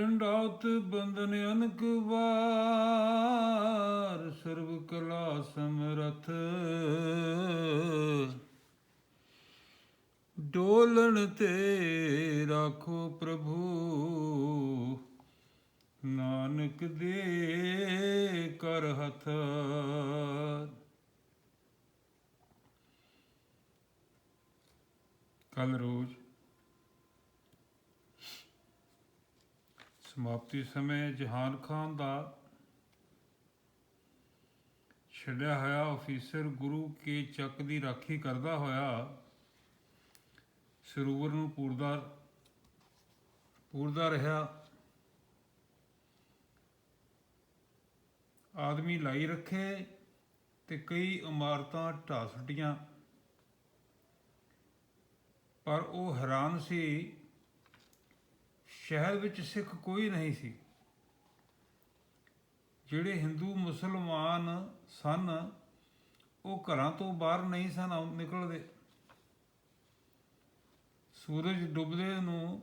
ਡੰਡਾਤ ਬੰਦਨ ਅਨਕ ਵਾਰ, ਸਰਬ ਕਲਾ ਸਮਰਥ। ਡੋਲਣ ਤੇ ਰਾਖੋ ਪ੍ਰਭੂ, ਨਾਨਕ ਦੇ ਕਰ ਹੱਥ ਕੱਲ ਰੋਜ਼ ਸਮਾਪਤੀ ਸਮੇਂ ਜਹਾਨ ਖਾਨ ਦਾ ਛੱਡਿਆ ਹੋਇਆ ਅਫੀਸਰ ਗੁਰੂ ਕੇ ਚੱਕ ਦੀ ਰਾਖੀ ਕਰਦਾ ਹੋਇਆ ਸਰੋਵਰ ਨੂੰ ਪੂਰਦਾ ਪੂਰਦਾ ਰਿਹਾ। ਆਦਮੀ ਲਾਈ ਰੱਖੇ ਤੇ ਕਈ ਇਮਾਰਤਾਂ ਢਾਹ ਸੁੱਟੀਆਂ। ਪਰ ਉਹ ਹੈਰਾਨ ਸੀ ਸ਼ਹਿਰ ਵਿੱਚ ਸਿੱਖ ਕੋਈ ਨਹੀਂ ਸੀ। ਜਿਹੜੇ ਹਿੰਦੂ, ਮੁਸਲਮਾਨ ਸਨ, ਉਹ ਘਰਾਂ ਤੋਂ ਬਾਹਰ ਨਹੀਂ ਸਨ ਆਉਂ- ਨਿਕਲਦੇ। ਸੂਰਜ ਡੁੱਬਦੇ ਨੂੰ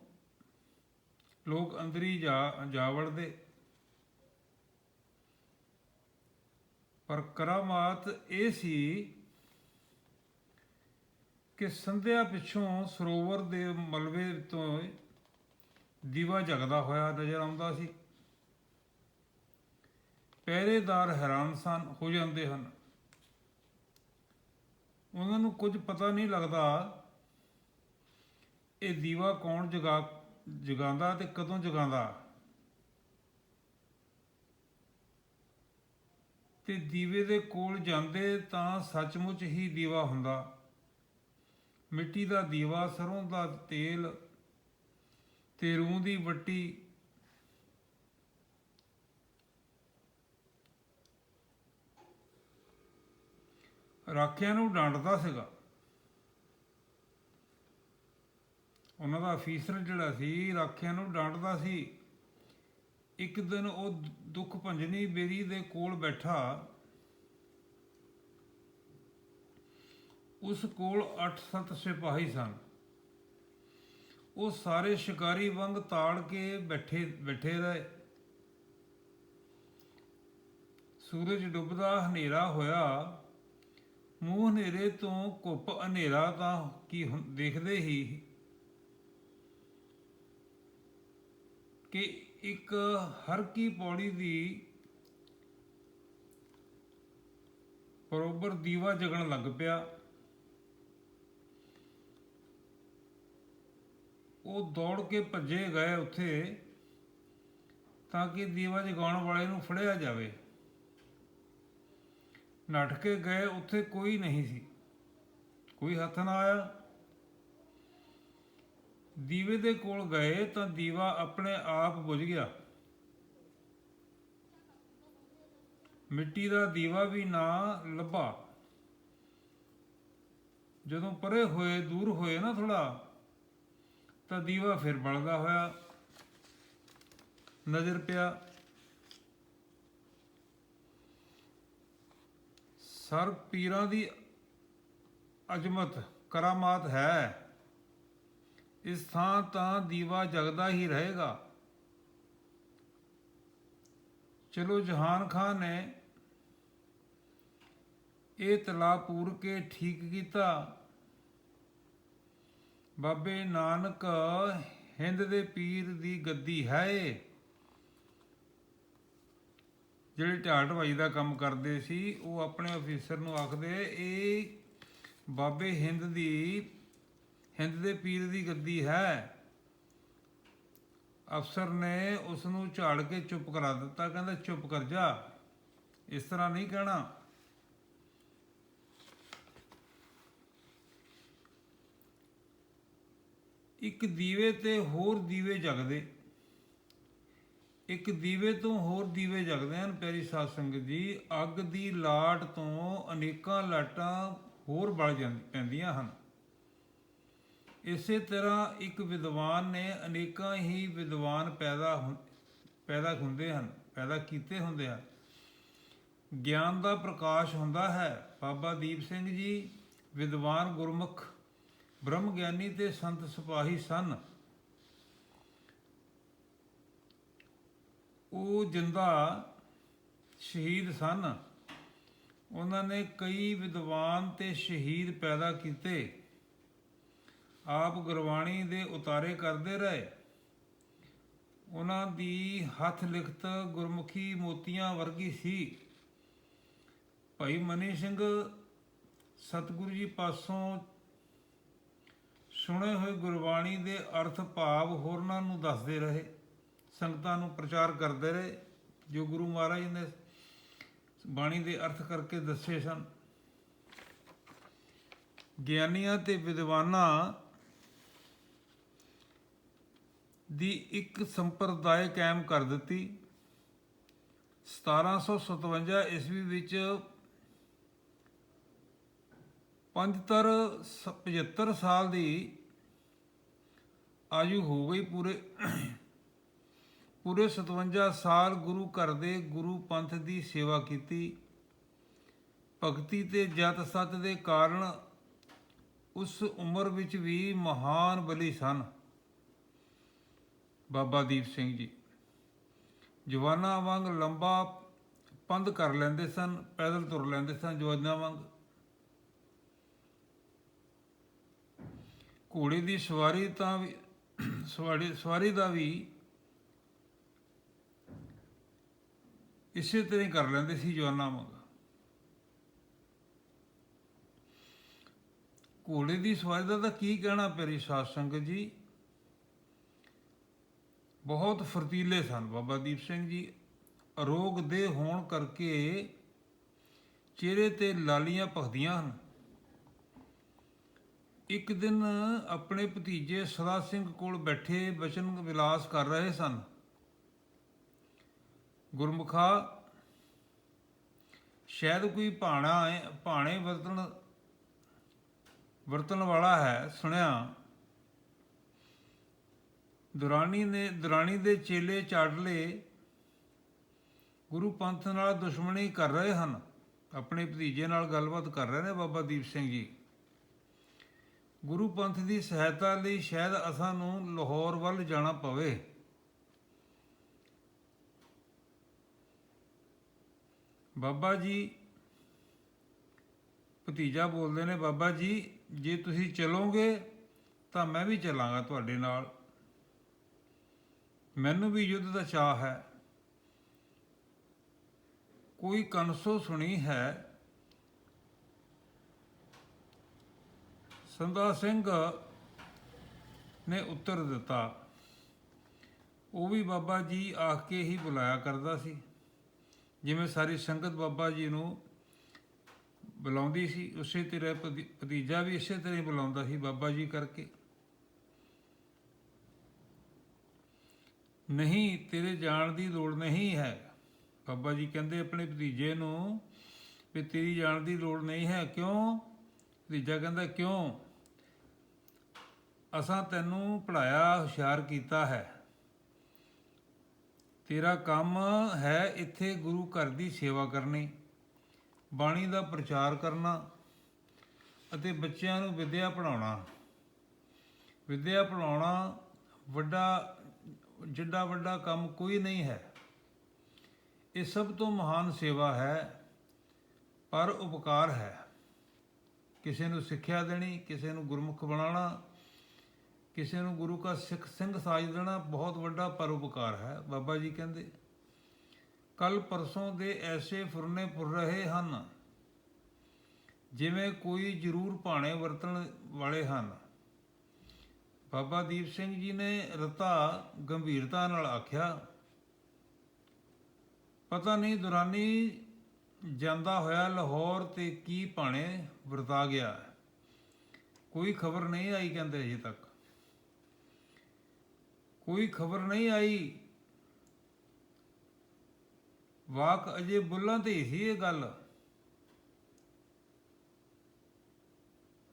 ਲੋਕ ਅੰਦਰ ਹੀ ਜਾ ਜਾ ਵੜਦੇ ਪਰ ਕਰਾਮਾਤ ਇਹ ਸੀ ਕਿ ਸੰਧਿਆ ਪਿੱਛੋਂ ਸਰੋਵਰ ਦੇ ਮਲਬੇ ਤੋਂ ਦੀਵਾ ਜਗਦਾ ਹੋਇਆ ਨਜ਼ਰ ਆਉਂਦਾ ਸੀ। ਪਹਿਰੇਦਾਰ ਹੈਰਾਨ ਸਨ, ਹੋ ਜਾਂਦੇ ਹਨ। ਉਹਨਾਂ ਨੂੰ ਕੁਝ ਪਤਾ ਨਹੀਂ ਲੱਗਦਾ ਇਹ ਦੀਵਾ ਕੌਣ ਜਗਾ, ਜਗਾਉਂਦਾ ਤੇ ਕਦੋਂ ਜਗਾਉਂਦਾ। ਤੇ ਦੀਵੇ ਦੇ ਕੋਲ ਜਾਂਦੇ ਤਾਂ ਸੱਚਮੁੱਚ ਹੀ ਦੀਵਾ ਹੁੰਦਾ। ਮਿੱਟੀ ਦਾ ਦੀਵਾ ਸਰੋਂ ਦਾ ਤੇਲ ਤੇ ਰੂਹ ਦੀ ਵੱਟੀ ਰਾਖਿਆਂ ਨੂੰ ਡਾਂਟਦਾ ਸੀਗਾ। ਉਹਨਾਂ ਦਾ ਅਫੀਸਰ ਜਿਹੜਾ ਸੀ, ਰਾਖਿਆਂ ਨੂੰ ਡਾਂਟਦਾ ਸੀ। ਇੱਕ ਦਿਨ ਉਹ ਦੁੱਖ ਭੰਜਨੀ ਬੇਰੀ ਦੇ ਕੋਲ ਬੈਠਾ। ਉਸ ਕੋਲ 8-7 ਸਿਪਾਹੀ ਸਨ। ਉਹ ਸਾਰੇ ਸ਼ਿਕਾਰੀ ਵਾਂਗ ਤਾੜ ਕੇ ਬੈਠੇ ਬੈਠੇ ਰਹੇ। ਸੂਰਜ ਡੁੱਬਦਾ ਹਨੇਰਾ ਹੋਇਆ। ਮੂੰਹ ਹਨੇਰੇ ਤੋਂ ਘੁੱਪ ਹਨੇਰਾ ਤਾਂ ਕੀ ਹੁੰ- ਦੇਖਦੇ ਹੀ ਕਿ ਇੱਕ ਹਰ ਕੀ ਪੌੜੀ ਦੀ ਬਰੋਬਰ ਦੀਵਾ ਜਗਣ ਲੱਗ ਪਿਆ। ਉਹ ਦੌੜ ਕੇ ਭੱਜੇ ਗਏ ਉੱਥੇ ਤਾਂ ਕਿ ਦੀਵਾ ਜਗਾਉਣ ਵਾਲੇ ਨੂੰ ਫੜਿਆ ਜਾਵੇ। ਨੱਠ ਕੇ ਗਏ ਉੱਥੇ ਕੋਈ ਨਹੀਂ ਸੀ। ਕੋਈ ਹੱਥ ਨਾ ਆਇਆ। ਦੀਵੇ ਦੇ ਕੋਲ ਗਏ ਤਾਂ ਦੀਵਾ ਆਪਣੇ ਆਪ ਬੁਝ ਗਿਆ। ਮਿੱਟੀ ਦਾ ਦੀਵਾ ਵੀ ਨਾ ਲੱਭਾ। ਜਦੋਂ ਪਰੇ ਹੋਏ, ਦੂਰ ਹੋਏ ਨਾ ਥੋੜਾ ਤਾਂ ਦੀਵਾ ਫਿਰ ਬਲਦਾ ਹੋਇਆ। ਨਜ਼ਰ ਪਿਆ। ਸਰ, ਪੀਰਾਂ ਦੀ ਅਜਮਤ, ਕਰਾਮਾਤ ਹੈ। ਇਸ ਥਾਂ ਤਾਂ ਦੀਵਾ ਜਗਦਾ ਹੀ ਰਹੇਗਾ। ਚਲੋ, ਜਹਾਨ ਖਾਨ ਨੇ ਇਹ ਤਲਾ ਪੂਰ ਕੇ ਠੀਕ ਕੀਤਾ। ਬਾਬੇ ਨਾਨਕ, ਹਿੰਦ ਦੇ ਪੀਰ ਦੀ ਗੱਦੀ ਹੈ ਜਿਹੜੇ ਢਾਲ ਢਵਾਈ ਦਾ ਕੰਮ ਕਰਦੇ ਸੀ, ਉਹ ਆਪਣੇ ਅਫੀਸਰ ਨੂੰ ਆਖਦੇ, ਇਹ ਬਾਬੇ ਹਿੰਦ ਦੀ, ਹਿੰਦ ਦੇ ਪੀਰ ਦੀ ਗੱਦੀ ਹੈ। ਅਫਸਰ ਨੇ ਉਸ ਨੂੰ ਝਾੜ ਕੇ ਚੁੱਪ ਕਰਾ ਦਿੱਤਾ। ਕਹਿੰਦਾ, ਚੁੱਪ ਕਰ ਜਾ। ਇਸ ਤਰ੍ਹਾਂ ਨਹੀਂ ਕਹਿਣਾ। ਇੱਕ ਦੀਵੇ ਤੇ ਹੋਰ ਦੀਵੇ ਜਗਦੇ। ਇੱਕ ਦੀਵੇ ਤੋਂ ਹੋਰ ਦੀਵੇ ਜਗਦੇ ਹਨ, ਪਿਆਰੀ ਸਾਧ ਸੰਗਤ ਜੀ। ਅੱਗ ਦੀ ਲਾਟ ਤੋਂ ਅਨੇਕਾਂ ਲਾਟਾਂ ਹੋਰ ਬਲ ਜਾਂਦੀ ਪੈਂਦੀਆਂ ਹਨ। ਇਸੇ ਤਰ੍ਹਾਂ ਇੱਕ ਵਿਦਵਾਨ ਨੇ ਅਨੇਕਾਂ ਹੀ ਵਿਦਵਾਨ ਪੈਦਾ ਹੁੰ- ਪੈਦਾ ਹੁੰਦੇ ਹਨ, ਪੈਦਾ ਕੀਤੇ ਹੁੰਦੇ ਹਨ। ਗਿਆਨ ਦਾ ਪ੍ਰਕਾਸ਼ ਹੁੰਦਾ ਹੈ। ਬਾਬਾ ਦੀਪ ਸਿੰਘ ਜੀ, ਵਿਦਵਾਨ ਗੁਰਮੁਖ ਬ੍ਰਹਮ ਗਿਆਨੀ ਤੇ ਸੰਤ ਸਿਪਾਹੀ ਸਨ। ਉਹ ਜਿੰਦਾ ਸ਼ਹੀਦ ਸਨ। ਉਹਨਾਂ ਨੇ ਕਈ ਵਿਦਵਾਨ ਤੇ ਸ਼ਹੀਦ ਪੈਦਾ ਕੀਤੇ। ਆਪ ਗੁਰਬਾਣੀ ਦੇ ਉਤਾਰੇ ਕਰਦੇ ਰਹੇ। ਉਹਨਾਂ ਦੀ ਹੱਥ ਲਿਖਤ ਗੁਰਮੁਖੀ ਮੋਤੀਆਂ ਵਰਗੀ ਸੀ। ਭਾਈ ਮਨੀ ਸਿੰਘ ਸਤਿਗੁਰੂ ਜੀ ਪਾਸੋਂ ਸੁਣੇ ਹੋਏ ਗੁਰਬਾਣੀ ਦੇ ਅਰਥ ਭਾਵ ਹੋਰਨਾਂ ਨੂੰ ਦੱਸਦੇ ਰਹੇ, ਸੰਗਤਾਂ ਨੂੰ ਪ੍ਰਚਾਰ ਕਰਦੇ ਰਹੇ, ਜੋ ਗੁਰੂ ਮਹਾਰਾਜ ਨੇ ਬਾਣੀ ਦੇ ਅਰਥ ਕਰਕੇ ਦੱਸੇ ਸਨ। ਗਿਆਨੀਆਂ ਤੇ ਵਿਦਵਾਨਾਂ ਦੀ ਇੱਕ ਸੰਪਰਦਾਇ ਕਾਇਮ ਕਰ ਦਿੱਤੀ। 1757 ਈਸਵੀ ਵਿੱਚ ਪੰਜਤਰ 75 ਸਾਲ ਦੀ ਆਯੂ ਹੋ ਗਈ ਪੂਰੇ ਪੂਰੇ 57 ਸਾਲ ਗੁਰੂ ਘਰ ਦੇ ਗੁਰੂ ਪੰਥ ਦੀ ਸੇਵਾ ਕੀਤੀ। ਭਗਤੀ ਤੇ ਜਤ ਸਤ ਦੇ ਕਾਰਨ ਉਸ ਉਮਰ ਵਿੱਚ ਵੀ ਮਹਾਨ ਬਲੀ ਸਨ। ਬਾਬਾ ਦੀਪ ਸਿੰਘ ਜੀ। ਜਵਾਨਾਂ ਵਾਂਗ ਲੰਬਾ ਪੰਧ ਕਰ ਲੈਂਦੇ ਸਨ, ਪੈਦਲ ਤੁਰ ਲੈਂਦੇ ਸਨ ਜਵਾਨਾਂ ਵਾਂਗ। ਘੋੜੇ ਦੀ ਸਵਾਰੀ ਤਾਂ ਵੀ, ਸਵਾਰੀ ਸਵਾਰੀ ਦਾ ਵੀ ਇਸੇ ਤਰ੍ਹਾਂ ਹੀ ਕਰ ਲੈਂਦੇ ਸੀ ਜਵਾਨਾਂ ਵਾਂਗ। ਘੋੜੇ ਦੀ ਸਵਾਰੀ ਦਾ ਤਾਂ ਕੀ ਕਹਿਣਾ ਪਿਆਰੀ ਸਾਧ ਸੰਗਤ ਜੀ? ਬਹੁਤ ਫਰਤੀਲੇ ਸਨ ਬਾਬਾ ਦੀਪ ਸਿੰਘ ਜੀ। ਅਰੋਗ ਦੇ ਹੋਣ ਕਰਕੇ ਚਿਹਰੇ ਤੇ ਲਾਲੀਆਂ ਭਖਦੀਆਂ ਹਨ। ਇੱਕ ਦਿਨ ਆਪਣੇ ਭਤੀਜੇ ਸਦਾ ਸਿੰਘ ਕੋਲ ਬੈਠੇ ਬਚਨ ਵਿਲਾਸ ਕਰ ਰਹੇ ਸਨ। ਗੁਰਮੁਖਾ, ਸ਼ਾਇਦ ਕੋਈ ਭਾਣਾ ਹੈ ਭਾਣੇ ਵਰਤਣ ਵਰਤਣ ਵਾਲਾ ਹੈ, ਸੁਣਿਆ। ਦੁਰਾਨੀ ਨੇ, ਦੁਰਾਨੀ ਦੇ ਚੇਲੇ ਚਾੜਲੇ ਗੁਰੂ ਪੰਥ ਨਾਲ ਦੁਸ਼ਮਣੀ ਕਰ ਰਹੇ ਹਨ। ਆਪਣੇ ਭਤੀਜੇ ਨਾਲ ਗੱਲਬਾਤ ਕਰ ਰਹੇ ਨੇ ਬਾਬਾ ਦੀਪ ਸਿੰਘ ਜੀ। ਗੁਰੂ ਪੰਥ ਦੀ ਸਹਾਇਤਾ ਲਈ ਸ਼ਾਇਦ ਅਸਾਂ ਨੂੰ ਲਾਹੌਰ ਵੱਲ ਜਾਣਾ ਪਵੇ। ਬਾਬਾ ਜੀ, ਭਤੀਜਾ ਬੋਲਦੇ ਨੇ, ਬਾਬਾ ਜੀ, ਜੇ ਤੁਸੀਂ ਚਲੋਗੇ ਤਾਂ ਮੈਂ ਵੀ ਚੱਲਾਂਗਾ ਤੁਹਾਡੇ ਨਾਲ। ਮੈਨੂੰ ਵੀ ਯੁੱਧ ਦਾ ਚਾਹ ਹੈ। ਕੋਈ ਕਨਸੋ ਸੁਣੀ ਹੈ ਸੰਦਾ ਸਿੰਘ ਨੇ ਉੱਤਰ ਦਿੱਤਾ। ਉਹ ਵੀ ਬਾਬਾ ਜੀ ਆਖ ਕੇ ਹੀ ਬੁਲਾਇਆ ਕਰਦਾ ਸੀ। ਜਿਵੇਂ ਸਾਰੀ ਸੰਗਤ ਬਾਬਾ ਜੀ ਨੂੰ ਬੁਲਾਉਂਦੀ ਸੀ, ਉਸੇ ਤਰ੍ਹਾਂ ਭਤੀਜਾ ਵੀ ਇਸੇ ਤਰ੍ਹਾਂ ਹੀ ਬੁਲਾਉਂਦਾ ਸੀ ਬਾਬਾ ਜੀ ਕਰਕੇ। ਨਹੀਂ, ਤੇਰੇ ਜਾਣ ਦੀ ਲੋੜ ਨਹੀਂ ਹੈ। ਬਾਬਾ ਜੀ ਕਹਿੰਦੇ ਆਪਣੇ ਭਤੀਜੇ ਨੂੰ ਵੀ ਤੇਰੀ ਜਾਣ ਦੀ ਲੋੜ ਨਹੀਂ ਹੈ। ਕਿਉਂ? ਭਤੀਜਾ ਕਹਿੰਦਾ, ਕਿਉਂ? ਅਸਾਂ ਤੈਨੂੰ ਪੜਾਇਆ ਹੁਸ਼ਿਆਰ ਕੀਤਾ ਹੈ। ਤੇਰਾ ਕੰਮ ਹੈ ਇੱਥੇ ਗੁਰੂ ਘਰ ਦੀ ਸੇਵਾ ਕਰਨੀ, ਬਾਣੀ ਦਾ ਪ੍ਰਚਾਰ ਕਰਨਾ ਅਤੇ ਬੱਚਿਆਂ ਨੂੰ ਵਿਦਿਆ ਪੜਾਉਣਾ ਵਿਦਿਆ ਪੜਾਉਣਾ ਵੱਡਾ, ਜਿੱਡਾ ਵੱਡਾ ਕੰਮ ਕੋਈ ਨਹੀਂ ਹੈ। ਇਹ ਸਭ ਤੋਂ ਮਹਾਨ ਸੇਵਾ ਹੈ, ਪਰ ਉਪਕਾਰ ਹੈ। ਕਿਸੇ ਨੂੰ ਸਿੱਖਿਆ ਦੇਣੀ, ਕਿਸੇ ਨੂੰ ਗੁਰਮੁਖ ਬਣਾਉਣਾ ਕਿਸੇ ਨੂੰ ਗੁਰੂ ਕਾ ਸਿੱਖ ਸਿੰਘ ਸਾਜ ਦੇਣਾ ਬਹੁਤ ਵੱਡਾ ਪਰਉਪਕਾਰ ਹੈ। ਬਾਬਾ ਜੀ ਕਹਿੰਦੇ, ਕੱਲ ਪਰਸੋਂ ਦੇ ਐਸੇ ਫੁਰਨੇ ਫੁਰ ਰਹੇ ਹਨ, ਜਿਵੇਂ ਕੋਈ ਜ਼ਰੂਰ ਭਾਣੇ ਵਰਤਣ ਵਾਲੇ ਹਨ। ਬਾਬਾ ਦੀਪ ਸਿੰਘ ਜੀ ਨੇ ਰਤਾ ਗੰਭੀਰਤਾ ਨਾਲ ਆਖਿਆ, ਪਤਾ ਨਹੀਂ ਦੁਰਾਨੀ ਜਾਂਦਾ ਹੋਇਆ ਲਾਹੌਰ ਤੇ ਕੀ ਭਾਣੇ ਵਰਤਾ ਗਿਆ ਕੋਈ ਖਬਰ ਨਹੀਂ ਆਈ? ਕਹਿੰਦੇ ਅਜੇ ਤੱਕ। ਕੋਈ ਖਬਰ ਨਹੀਂ ਆਈ। ਵਾਕ ਅਜੇ ਬੁੱਲਾਂ ਤੇ ਹੀ ਸੀ ਇਹ ਗੱਲ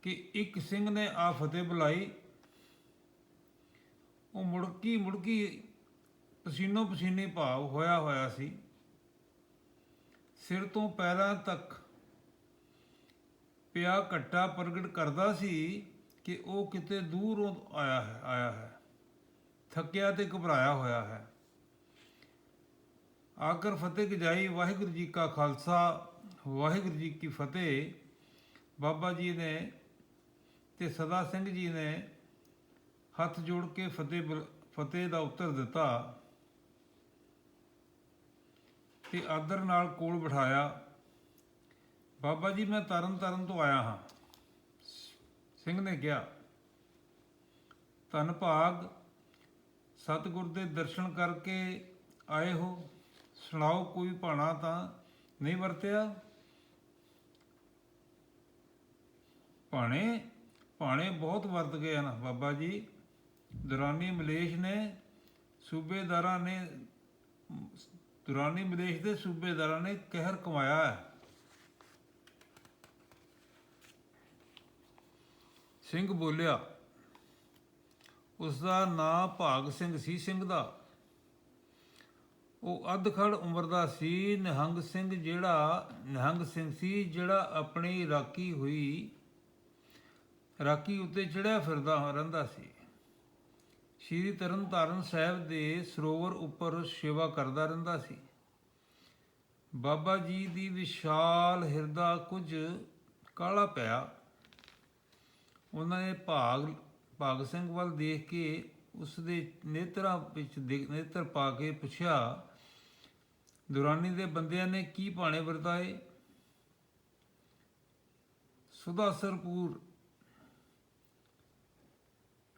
ਕਿ ਇੱਕ ਸਿੰਘ ਨੇ ਆ ਫਤਿਹ ਬੁਲਾਈ। ਉਹ ਮੁੜਕੀ ਮੁੜਕੀ ਪਸੀਨੋ ਪਸੀਨੇ ਭਾਵ ਹੋਇਆ ਹੋਇਆ ਸੀ। ਸਿਰ ਤੋਂ ਪੈਰਾਂ ਤੱਕ ਪਿਆ ਘੱਟਾ ਪ੍ਰਗਟ ਕਰਦਾ ਸੀ ਕਿ ਉਹ ਕਿਤੇ ਦੂਰੋਂ ਆਇਆ ਹੈ ਆਇਆ ਹੈ। ਥੱਕਿਆ ਤੇ ਘਬਰਾਇਆ ਹੋਇਆ ਹੈ। ਆਕਰ ਫਤਿਹ ਗਜਾਈ, ਵਾਹਿਗੁਰੂ ਜੀ ਕਾ ਖਾਲਸਾ, ਵਾਹਿਗੁਰੂ ਜੀ ਕੀ ਫਤਿਹ। ਬਾਬਾ ਜੀ ਨੇ ਤੇ ਸਦਾ ਸਿੰਘ ਜੀ ਨੇ ਹੱਥ ਜੋੜ ਕੇ ਫਤਿਹ ਬੁਲ- ਫਤਿਹ ਦਾ ਉੱਤਰ ਦਿੱਤਾ ਤੇ ਆਦਰ ਨਾਲ ਕੋਲ ਬਿਠਾਇਆ। ਬਾਬਾ ਜੀ, ਮੈਂ ਤਰਨ ਤਰਨ ਤੋਂ ਆਇਆ ਹਾਂ। ਸਿੰਘ ਨੇ ਕਿਹਾ, ਧੰਨ ਭਾਗ ਸਤਿਗੁਰ ਦੇ ਦਰਸ਼ਨ ਕਰਕੇ ਆਏ ਹੋ। ਸੁਣਾਓ, ਕੋਈ ਭਾਣਾ ਤਾਂ ਨਹੀਂ ਵਰਤਿਆ? ਭਾਣੇ ਭਾਣੇ ਬਹੁਤ ਵਰਤ ਗਏ ਹਨ। ਬਾਬਾ ਜੀ, ਦੁਰਾਨੀ ਮਲੇਸ਼ ਨੇ ਸੂਬੇਦਾਰਾਂ ਨੇ, ਦੁਰਾਨੀ ਮਲੇਸ਼ ਦੇ ਸੂਬੇਦਾਰਾਂ ਨੇ ਕਹਿਰ ਕਮਾਇਆ ਹੈ। ਸਿੰਘ ਬੋਲਿਆ ਉਸ ਦਾ ਨਾਂ ਭਾਗ ਸਿੰਘ ਸੀ, ਸਿੰਘ ਦਾ। ਉਹ ਅਧਖੜ ਉਮਰ ਦਾ ਸੀ। ਨਿਹੰਗ ਸਿੰਘ ਜਿਹੜਾ, ਨਿਹੰਗ ਸਿੰਘ ਸੀ, ਜਿਹੜਾ ਆਪਣੀ ਰਾਖੀ ਹੋਈ, ਰਾਖੀ ਉੱਤੇ ਚੜਿਆ ਫਿਰਦਾ ਰਹਿੰਦਾ ਸੀ। ਸ਼੍ਰੀ ਤਰਨਤਾਰਨ ਸਾਹਿਬ ਦੇ ਸਰੋਵਰ ਉੱਪਰ ਸੇਵਾ ਕਰਦਾ ਰਹਿੰਦਾ ਸੀ। ਬਾਬਾ ਜੀ ਦੀ ਵਿਸ਼ਾਲ ਹਿਰਦਾ ਕੁਝ ਕਾਲਾ ਪਿਆ। ਉਹਨਾਂ ਨੇ ਭਾਗ ਭਾਗ ਸਿੰਘ ਵੱਲ ਦੇਖ ਕੇ ਉਸ ਦੇ ਨੇਤਰਾਂ ਵਿੱਚ ਦੇ- ਨੇਤਰ ਪਾ ਕੇ ਪੁੱਛਿਆ, ਦੁਰਾਨੀ ਦੇ ਬੰਦਿਆਂ ਨੇ ਕੀ ਭਾਣੇ ਵਰਤਾਏ? ਸੁਦਾਸਰਪੂਰ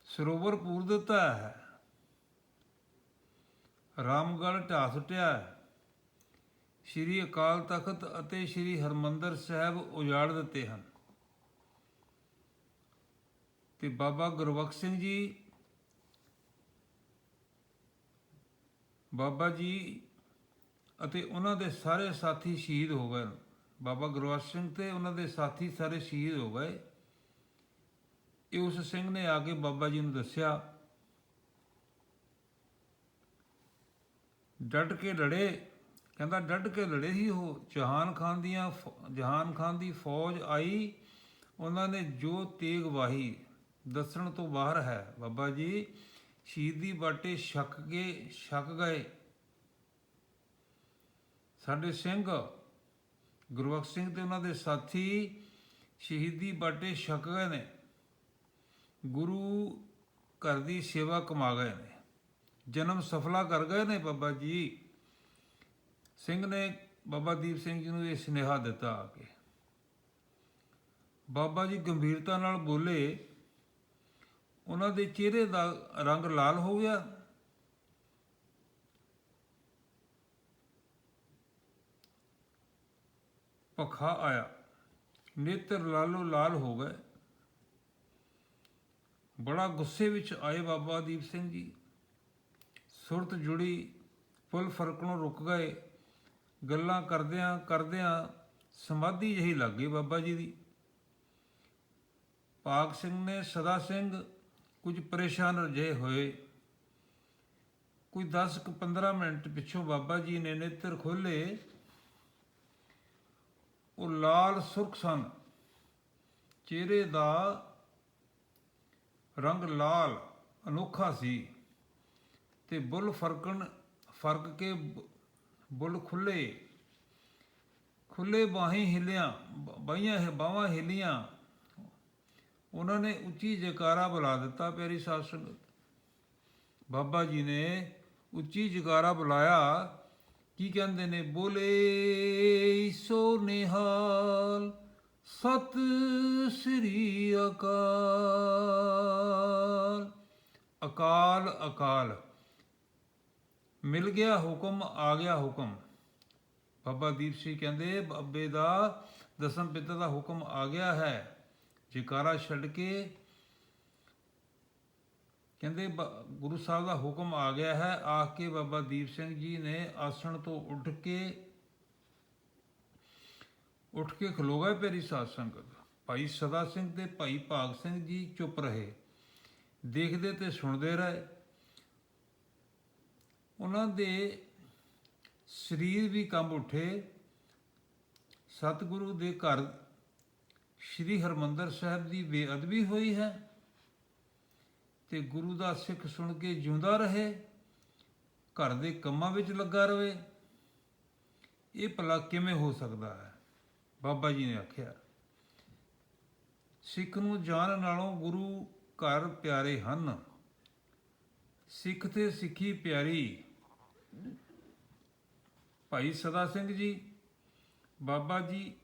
ਸਰੋਵਰਪੂਰ ਦਿੱਤਾ ਹੈ। ਰਾਮਗੜ੍ਹ ਢਾਹ ਸੁੱਟਿਆ ਹੈ। ਸ਼੍ਰੀ ਅਕਾਲ ਤਖਤ ਅਤੇ ਸ਼੍ਰੀ ਹਰਮੰਦਰ ਸਾਹਿਬ ਉਜਾੜ ਦਿੱਤੇ ਹਨ। ਤੇ ਬਾਬਾ ਗੁਰਬਖਸ਼ ਸਿੰਘ ਜੀ, ਬਾਬਾ ਜੀ ਅਤੇ ਉਹਨਾਂ ਦੇ ਸਾਰੇ ਸਾਥੀ ਸ਼ਹੀਦ ਹੋ ਗਏ। ਬਾਬਾ ਗੁਰਬਖਸ਼ ਸਿੰਘ ਤੇ ਉਹਨਾਂ ਦੇ ਸਾਥੀ ਸਾਰੇ ਸ਼ਹੀਦ ਹੋ ਗਏ। ਇਹ ਉਸ ਸਿੰਘ ਨੇ ਆ ਕੇ ਬਾਬਾ ਜੀ ਨੂੰ ਦੱਸਿਆ, ਡਟ ਕੇ ਲੜੇ। ਕਹਿੰਦਾ, ਡਟ ਕੇ ਲੜੇ ਹੀ ਉਹ। ਜਹਾਨ ਖਾਨ ਦੀਆਂ ਫੌ- ਜਹਾਨ ਖਾਨ ਦੀ ਫੌਜ ਆਈ। ਉਹਨਾਂ ਨੇ ਜੋ ਤੇਗ ਵਾਹੀ ਦੱਸਣ ਤੋਂ ਬਾਹਰ ਹੈ। ਬਾਬਾ ਜੀ, ਸ਼ਹੀਦੀ ਬਾਟੇ ਛਕ ਕੇ ਛਕ ਗਏ। ਸਾਡੇ ਸਿੰਘ ਗੁਰਬਖਸ਼ ਸਿੰਘ ਤੇ ਉਹਨਾਂ ਦੇ ਸਾਥੀ ਸ਼ਹੀਦੀ ਬਾਟੇ ਛਕ ਗਏ ਨੇ। ਗੁਰੂ ਘਰ ਦੀ ਸੇਵਾ ਕਮਾ ਗਏ ਨੇ। ਜਨਮ ਸਫਲਾ ਕਰ ਗਏ ਨੇ ਬਾਬਾ ਜੀ। ਸਿੰਘ ਨੇ ਬਾਬਾ ਦੀਪ ਸਿੰਘ ਜੀ ਨੂੰ ਇਹ ਸੁਨੇਹਾ ਦਿੱਤਾ ਆ ਕੇ। ਬਾਬਾ ਜੀ ਗੰਭੀਰਤਾ ਨਾਲ ਬੋਲੇ ਉਹਨਾਂ ਦੇ ਚਿਹਰੇ ਦਾ ਰੰਗ ਲਾਲ ਹੋ ਗਿਆ। ਪਖਾ ਆਇਆ। ਨੇਤਰ ਲਾਲੋ ਲਾਲ ਹੋ ਗਏ। ਬੜਾ ਗੁੱਸੇ ਵਿੱਚ ਆਏ ਬਾਬਾ ਦੀਪ ਸਿੰਘ ਜੀ। ਸੁਰਤ ਜੁੜੀ ਫੁੱਲ ਫਰਕਣੋਂ ਰੁਕ ਗਏ। ਗੱਲਾਂ ਕਰਦਿਆਂ ਕਰਦਿਆਂ ਸਮਾਧੀ ਜਿਹੀ ਲੱਗ ਗਈ ਬਾਬਾ ਜੀ ਦੀ। ਭਾਗ ਸਿੰਘ ਨੇ ਸਦਾ ਸਿੰਘ ਕੁਝ ਪਰੇਸ਼ਾਨ ਰਜੇ ਹੋਏ। ਕੋਈ 10 ਕੁ 15 ਮਿੰਟ ਪਿੱਛੋਂ ਬਾਬਾ ਜੀ ਨੇ ਨੇਤਰ ਖੋਲੇ ਉਹ ਲਾਲ ਸੁਰਖ ਸਨ। ਚਿਹਰੇ ਦਾ ਰੰਗ ਲਾਲ, ਅਨੋਖਾ ਸੀ ਤੇ ਬੁੱਲ ਫਰਕਣ, ਫ਼ਰਕ ਕੇ ਬ- ਬੁੱਲ ਖੁੱਲੇ ਖੁੱਲੇ ਬਾਹੀਂ ਹਿੱਲਿਆਂ, ਬ- ਬਾਹੀਆਂ ਬਾਹਾਂ ਹਿੱਲੀਆਂ। ਉਹਨਾਂ ਨੇ ਉੱਚੀ ਜਕਾਰਾ ਬੁਲਾ ਦਿੱਤਾ, ਪਿਆਰੀ ਸਾਧ ਸੰਗਤ ਬਾਬਾ ਜੀ ਨੇ ਉੱਚੀ ਜਕਾਰਾ ਬੁਲਾਇਆ। ਕੀ ਕਹਿੰਦੇ ਨੇ? ਬੋਲੇ ਸੋ ਨਿਹਾਲ, ਸਤ ਸ੍ਰੀ ਅਕਾਲ। ਅਕਾਲ ਅਕਾਲ। ਮਿਲ ਗਿਆ ਹੁਕਮ, ਆ ਗਿਆ ਹੁਕਮ। ਬਾਬਾ ਦੀਪ ਸਿੰਘ ਕਹਿੰਦੇ, ਬਾਬੇ ਦਾ ਦਸਮ ਪਿਤਾ ਦਾ ਹੁਕਮ ਆ ਗਿਆ ਹੈ। ਜੈਕਾਰਾ ਛੱਡ ਕੇ ਕਹਿੰਦੇ ਗੁਰੂ ਸਾਹਿਬ ਦਾ ਹੁਕਮ ਆ ਗਿਆ ਹੈ ਆ ਕੇ ਬਾਬਾ ਦੀਪ ਸਿੰਘ ਜੀ ਨੇ ਆਸਣ ਤੋਂ ਉੱਠ ਕੇ ਉੱਠ ਕੇ ਖਲੋ ਗਏ ਪਿਆਰੀ ਸਾਧ ਸੰਗਤ ਭਾਈ ਸਦਾ ਸਿੰਘ ਤੇ ਭਾਈ ਭਾਗ ਸਿੰਘ ਜੀ ਚੁੱਪ ਰਹੇ। ਦੇਖਦੇ ਤੇ ਸੁਣਦੇ ਰਹੇ। ਉਹਨਾਂ ਦੇ ਸਰੀਰ ਵੀ ਕੰਬ ਉੱਠੇ। ਸਤਿਗੁਰੂ ਦੇ ਘਰ ਸ੍ਰੀ ਹਰਮੰਦਰ ਸਾਹਿਬ ਦੀ ਬੇਅਦਬੀ ਹੋਈ ਹੈ ਤੇ ਗੁਰੂ ਦਾ ਸਿੱਖ ਸੁਣ ਕੇ ਜਿਉਂਦਾ ਰਹੇ, ਘਰ ਦੇ ਕੰਮਾਂ ਵਿੱਚ ਲੱਗਾ ਰਹੇ, ਇਹ ਭਲਾ ਕਿਵੇਂ ਹੋ ਸਕਦਾ ਹੈ? ਬਾਬਾ ਜੀ ਨੇ ਆਖਿਆ, ਸਿੱਖ ਨੂੰ ਜਾਣ ਨਾਲੋਂ ਗੁਰੂ ਘਰ ਪਿਆਰੇ ਹਨ। ਸਿੱਖ ਤੇ ਸਿੱਖੀ ਪਿਆਰੀ। ਭਾਈ ਸਦਾ ਸਿੰਘ ਜੀ, ਬਾਬਾ ਜੀ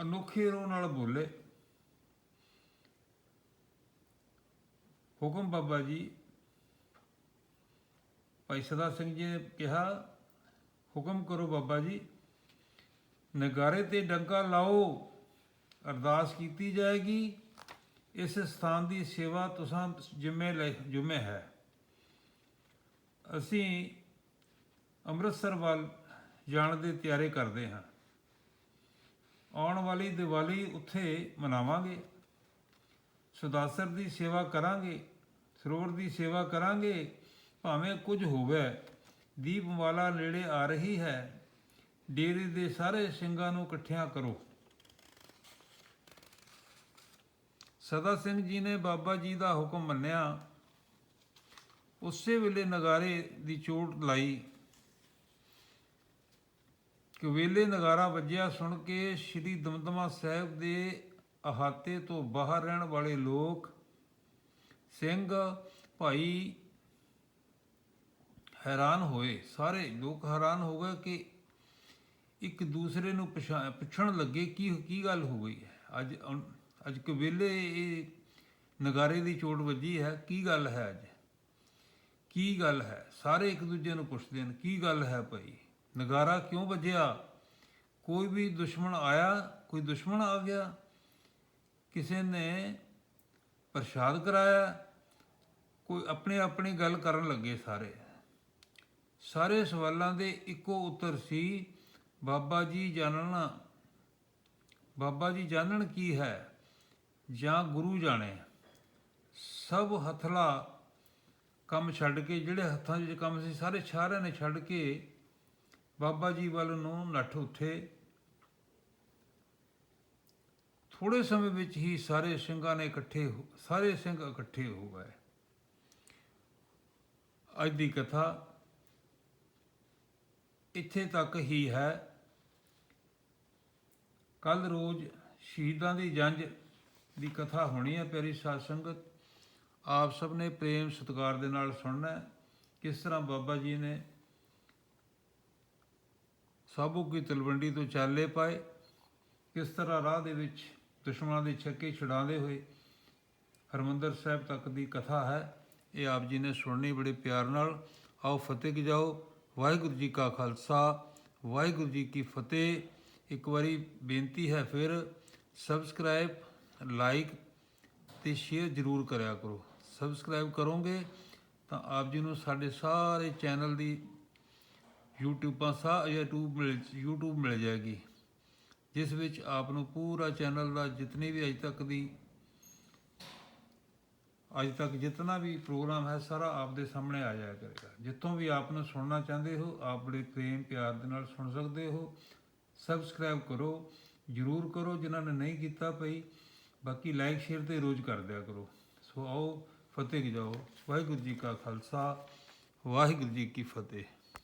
ਅਨੋਖੇ ਰੋ ਨਾਲ ਬੋਲੇ। ਹੁਕਮ ਬਾਬਾ ਜੀ, ਭਾਈ ਸਦਾ ਸਿੰਘ ਜੀ ਨੇ ਕਿਹਾ, ਹੁਕਮ ਕਰੋ ਬਾਬਾ ਜੀ, ਨਗਾਰੇ ਤੇ ਡੰਕਾ ਲਾਓ, ਅਰਦਾਸ ਕੀਤੀ ਜਾਏਗੀ। ਇਸ ਸਥਾਨ ਦੀ ਸੇਵਾ ਤੁਸਾਂ ਜਿੰਮੇ ਲੈ, ਜੁਮੇ ਹੈ। ਅਸੀਂ ਅੰਮ੍ਰਿਤਸਰ ਵੱਲ ਜਾਣ ਦੇ ਤਿਆਰੇ ਕਰਦੇ ਹਾਂ। ਆਉਣ ਵਾਲੀ ਦੀਵਾਲੀ ਉੱਥੇ ਮਨਾਵਾਂਗੇ। ਸੁਦਾਸਰ ਦੀ ਸੇਵਾ ਕਰਾਂਗੇ, ਸਰੋਵਰ ਦੀ ਸੇਵਾ ਕਰਾਂਗੇ, ਭਾਵੇਂ ਕੁਝ ਹੋਵੇ। ਦੀਪਮਾਲਾ ਨੇੜੇ ਆ ਰਹੀ ਹੈ। ਡੇਰੇ ਦੇ ਸਾਰੇ ਸਿੰਘਾਂ ਨੂੰ ਇਕੱਠਿਆਂ ਕਰੋ। ਸਦਾ ਸਿੰਘ ਜੀ ਨੇ ਬਾਬਾ ਜੀ ਦਾ ਹੁਕਮ ਮੰਨਿਆ। ਉਸੇ ਵੇਲੇ ਨਗਾਰੇ ਦੀ ਚੋਟ ਲਾਈ। ਕਵੇਲੇ ਨਗਾਰਾ ਵੱਜਿਆ ਸੁਣ ਕੇ ਸ੍ਰੀ ਦਮਦਮਾ ਸਾਹਿਬ ਦੇ ਅਹਾਤੇ ਤੋਂ ਬਾਹਰ ਰਹਿਣ ਵਾਲੇ ਲੋਕ, ਸਿੰਘ ਭਾਈ ਹੈਰਾਨ ਹੋਏ। ਸਾਰੇ ਲੋਕ ਹੈਰਾਨ ਹੋ ਗਏ ਕਿ ਇੱਕ ਦੂਸਰੇ ਨੂੰ ਪਛਾ- ਪੁੱਛਣ ਲੱਗੇ ਕੀ ਕੀ ਗੱਲ ਹੋ ਗਈ ਹੈ। ਅੱਜ ਅੱਜ ਕਵੇਲੇ ਇਹ ਨਗਾਰੇ ਦੀ ਚੋਟ ਵੱਜੀ ਹੈ। ਕੀ ਗੱਲ ਹੈ ਅੱਜ? ਕੀ ਗੱਲ ਹੈ? ਸਾਰੇ ਇੱਕ ਦੂਜੇ ਨੂੰ ਪੁੱਛਦੇ ਨੇ ਕੀ ਗੱਲ ਹੈ ਭਾਈ? ਨਗਾਰਾ ਕਿਉਂ ਵੱਜਿਆ? ਕੋਈ ਵੀ ਦੁਸ਼ਮਣ ਆਇਆ, ਕੋਈ ਦੁਸ਼ਮਣ ਆ ਗਿਆ, ਕਿਸੇ ਨੇ ਪ੍ਰਸ਼ਾਦ ਕਰਾਇਆ, ਕੋਈ ਆਪਣੇ ਆਪਣੀ ਗੱਲ ਕਰਨ ਲੱਗੇ ਸਾਰੇ। ਸਾਰੇ ਸਵਾਲਾਂ ਦੇ ਇੱਕੋ ਉੱਤਰ ਸੀ, ਬਾਬਾ ਜੀ ਜਾਣਨਾ, ਬਾਬਾ ਜੀ ਜਾਣਨ ਕੀ ਹੈ? ਜਾਂ ਗੁਰੂ ਜਾਣੇ? ਸਭ ਹਥਲਾ ਕੰਮ ਛੱਡ ਕੇ, ਜਿਹੜੇ ਹੱਥਾਂ 'ਚ ਕੰਮ ਸੀ, ਸਾਰੇ ਸਾਰਿਆਂ ਨੇ ਛੱਡ ਕੇ ਬਾਬਾ ਜੀ ਵੱਲ ਨੂੰ ਨੱਠ ਉੱਠੇ। ਥੋੜੇ ਸਮੇਂ ਵਿੱਚ ਹੀ ਸਾਰੇ ਸਿੰਘਾਂ ਨੇ ਇਕੱਠੇ ਹੋ- ਸਾਰੇ ਸਿੰਘ ਇਕੱਠੇ ਹੋ ਗਏ। ਅੱਜ ਦੀ ਕਥਾ ਇੱਥੇ ਤੱਕ ਹੀ ਹੈ। ਕੱਲ ਰੋਜ਼ ਸ਼ਹੀਦਾਂ ਦੀ ਜੰਜ ਦੀ ਕਥਾ ਹੋਣੀ ਹੈ, ਪਿਆਰੀ ਸਾਧ ਸੰਗਤ। ਆਪ ਸਭ ਨੇ ਪ੍ਰੇਮ ਸਤਿਕਾਰ ਦੇ ਨਾਲ ਸੁਣਨਾ ਕਿਸ ਤਰ੍ਹਾਂ ਬਾਬਾ ਜੀ ਨੇ ਸਾਬੂ ਕੀ ਤਲਵੰਡੀ ਤੋਂ ਚਾਲੇ ਪਾਏ। ਕਿਸ ਤਰ੍ਹਾਂ ਰਾਹ ਦੇ ਵਿੱਚ ਦੁਸ਼ਮਣਾਂ ਦੇ ਛੱਕੇ ਛੁਡਾਉਂਦੇ ਹੋਏ ਹਰਮੰਦਰ ਸਾਹਿਬ ਤੱਕ ਦੀ ਕਥਾ ਹੈ। ਇਹ ਆਪ ਜੀ ਨੇ ਸੁਣਨੀ ਬੜੇ ਪਿਆਰ ਨਾਲ। ਆਓ ਫਤਿਹ ਕੀ ਜਾਓ ਵਾਹਿਗੁਰੂ ਜੀ ਕਾ ਖਾਲਸਾ। ਵਾਹਿਗੁਰੂ ਜੀ ਕੀ ਫਤਿਹ। ਇੱਕ ਵਾਰੀ ਬੇਨਤੀ ਹੈ ਫਿਰ, ਸਬਸਕ੍ਰਾਈਬ, ਲਾਈਕ ਤੇ ਸ਼ੇਅਰ ਜ਼ਰੂਰ ਕਰਿਆ ਕਰੋ। ਸਬਸਕ੍ਰਾਈਬ ਕਰੋਗੇ ਤਾਂ ਆਪ ਜੀ ਨੂੰ ਸਾਡੇ ਸਾਰੇ ਚੈਨਲ ਦੀ ਯੂਟਿਊਬਾਂ ਸਾ YouTube ਮਿਲ YouTube ਮਿਲ ਜਾਏਗੀ। ਜਿਸ ਵਿੱਚ ਆਪ ਨੂੰ ਪੂਰਾ ਚੈਨਲ ਦਾ ਜਿਤਨੀ ਵੀ ਅਜ ਤੱਕ ਦੀ, ਅੱਜ ਤੱਕ ਜਿਤਨਾ ਵੀ ਪ੍ਰੋਗਰਾਮ ਹੈ, ਸਾਰਾ ਆਪ ਦੇ ਸਾਹਮਣੇ ਆ ਜਾਇਆ ਕਰੇਗਾ। ਜਿੱਥੋਂ ਵੀ ਆਪ ਨੂੰ ਸੁਣਨਾ ਚਾਹੁੰਦੇ ਹੋ, ਆਪ ਬੜੇ ਪ੍ਰੇਮ ਪਿਆਰ ਦੇ ਨਾਲ ਸੁਣ ਸਕਦੇ ਹੋ। ਸਬਸਕ੍ਰਾਈਬ ਕਰੋ, ਜਰੂਰ ਕਰੋ, ਜਿਨ੍ਹਾਂ ਨੇ ਨਹੀਂ ਕੀਤਾ ਭਈ, ਬਾਕੀ ਲਾਈਕ ਸ਼ੇਅਰ ਤੇ ਰੋਜ਼ ਕਰ ਦਿਆ ਕਰੋ। ਸੋ ਆਓ, ਫਤਿਹ ਕੀ ਜਾਓ ਵਾਹਿਗੁਰੂ ਜੀ ਕਾ ਖਾਲਸਾ, ਵਾਹਿਗੁਰੂ ਜੀ ਕੀ ਫਤਿਹ।